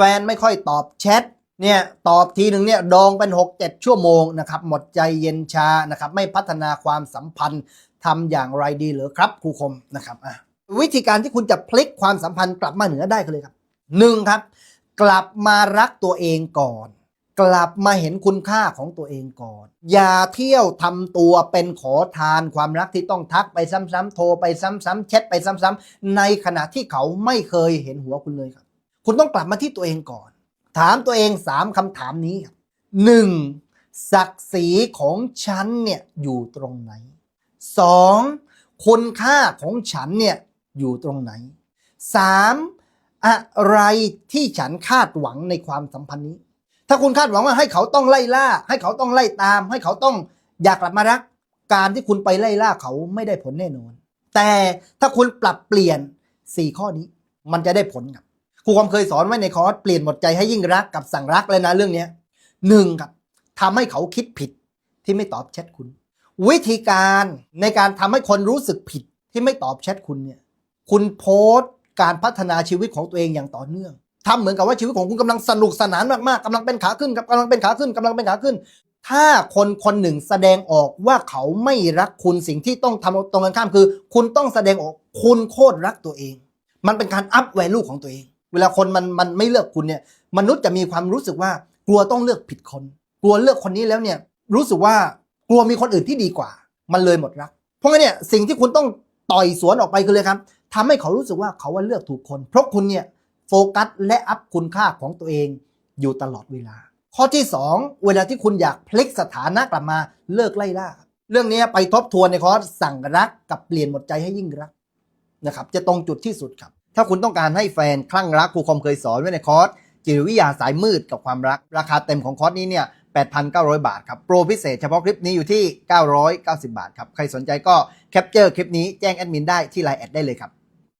แฟนไม่ค่อยตอบแชทเนี่ยตอบทีหนึ่งเนี่ยดองเป็น 6 7 ชั่วโมงนะครับหมดใจเย็นชานะครับไม่พัฒนาความสัมพันธ์ทำอย่างไรดีเหรือครับครูคมนะครับอะวิธีการที่คุณจะพลิกความสัมพันธ์กลับมาเหนือได้ก็เลยครับหนึ่งครับ กลับมารักตัวเองก่อน กลับมาเห็นคุณค่าของตัวเองก่อน อย่าเที่ยวทำตัวเป็นขอทานความรักที่ต้องทักไปซ้ำๆโทรไปซ้ำๆแชทไปซ้ำๆในขณะที่เขาไม่เคยเห็นหัวคุณเลยครับ คุณต้องกลับมาที่ตัวเองก่อน ถามตัวเองสามคำถามนี้ครับหนึ่งศักดิ์ศรีของฉันเนี่ยอยู่ตรงไหนสองคุณค่าของฉันเนี่ยอยู่ตรงไหนสามอะไรที่ฉันคาดหวังในความสัมพันธ์นี้ ถ้าคุณคาดหวังว่าให้เขาต้องไล่ล่า ให้เขาต้องไล่ตาม ให้เขาต้องอยากกลับมารัก การที่คุณไปไล่ล่าเขาไม่ได้ผลแน่นอน แต่ถ้าคุณปรับเปลี่ยน4ข้อนี้ มันจะได้ผลครับ ครูความเคยสอนไว้ในคอร์สเปลี่ยนหมดใจให้ยิ่งรักกับสั่งรักเลยนะเรื่องเนี้หนึ่งครับทำให้เขาคิดผิดที่ไม่ตอบแชทคุณ วิธีการในการทำให้คนรู้สึกผิดที่ไม่ตอบแชทคุณเนี่ยคุณโพสต์การพัฒนาชีวิตของตัวเองอย่างต่อเนื่องทำเหมือนกับว่าชีวิตของคุณกำลังสนุกสนานมากๆกำลังเป็นขาขึ้นครับกำลังเป็นขาขึ้นกำลังเป็นขาขึ้น ถ้าคนคนหนึ่งแสดงออกว่าเขาไม่รักคุณสิ่งที่ต้องทำตรงกันข้ามคือ คุณต้องแสดงออกคุณโคตรรักตัวเอง มันเป็นการอัพแวลูของตัวเอง เวลาคนมันมันไม่เลือกคุณเนี่ยมนุษย์จะมีความรู้สึกว่ากลัวต้องเลือกผิดคน กลัวเลือกคนนี้แล้วเนี่ยรู้สึกว่ากลัวมีคนอื่นที่ดีกว่า มันเลยหมดรัก เพราะงั้นเนี่ยสิ่งที่คุณต้องต่อยสวนออกไปคือเลยครับทำให้เขารู้สึกว่าเขาว่าเลือกถูกคน เพราะคุณเนี่ยโฟกัสและอัพคุณค่าของตัวเองอยู่ตลอดเวลา ข้อที่ 2 เวลาที่คุณอยากพลิกสถานะกลับมาเลิกไล่ล่า เรื่องนี้ไปทบทวนในคอร์สสั่งรักกับเปลี่ยนหมดใจให้ยิ่งรักนะครับ จะตรงจุดที่สุดครับ ถ้าคุณต้องการให้แฟนคลั่งรักครูคอมเคยสอนไว้ในคอร์สจิตวิทยาสายมืดกับความรัก ราคาเต็มของคอร์สนี้เนี่ย 8,900 บาทครับ โปรพิเศษเฉพาะคลิปนี้อยู่ที่ 990 บาทครับ ใครสนใจก็แคปเจอร์คลิปนี้แจ้งแอดมินได้ที่ไลน์แอดได้เลยครับ